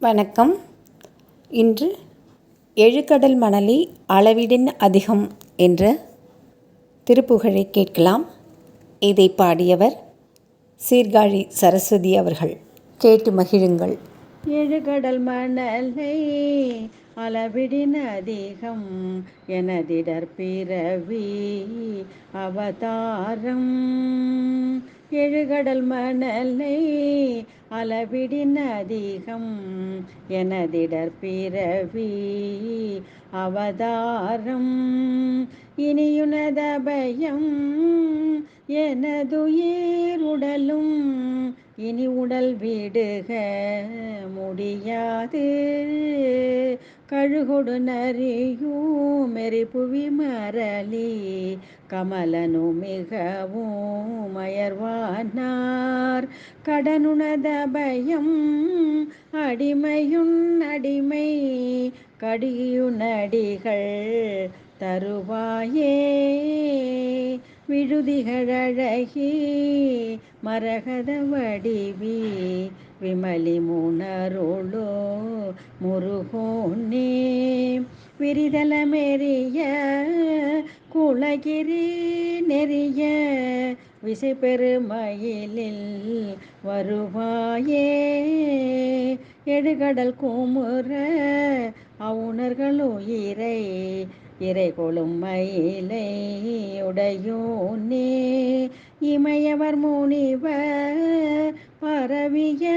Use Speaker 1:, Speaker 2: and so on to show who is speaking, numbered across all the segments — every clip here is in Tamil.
Speaker 1: வணக்கம். இன்று எழுகடல் மணலி அளவிடின் அதிகம் என்ற திருப்புகழை கேட்கலாம். இதை பாடியவர் சீர்காழி சரஸ்வதி அவர்கள். கேட்டு மகிழுங்கள்.
Speaker 2: எழுகடல் மணலை அளவிடின் அதிகம் எனதிடர் பிறவி அவதாரம். எழுகடல் மணலை அளவிடின் அதிகம் எனதிடர் பிறவி அவதாரம். இனியுனதபயம் எனதுயிருடலும் இனி உடல் விடுக முடியாது. கழுகொடு நரியும் மெரிப்புவி மரளி கமலனு மிகவும் மயர்வானார் கடனுணத பயம் அடிமையுன் அடிமை கடியுனடிகள் தருவாயே. விழுதிகளழகி மரகத வடிவி விமலி முனருளோ முருகோனே விரிதல மெரிய குலகிரி நெறிய விசை பெருமயிலில் வருவாயே. எடுகடல் கூமுற அவுணர்கள் உயிரை இறை கொளும் மயிலை உடையோனே. இமையவர் முனிவர் பரவிய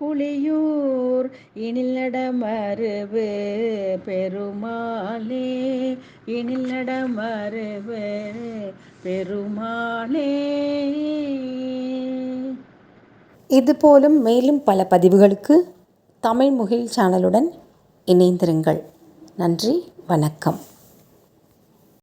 Speaker 2: புலியூர் இனில் நடமருவு பெருமாளே இனில் நடமருவு பெருமாளே.
Speaker 1: இதுபோலும் மேலும் பல பதிவுகளுக்கு தமிழ் முகில் சேனலுடன் இணைந்திருங்கள். நன்றி வணக்கம்.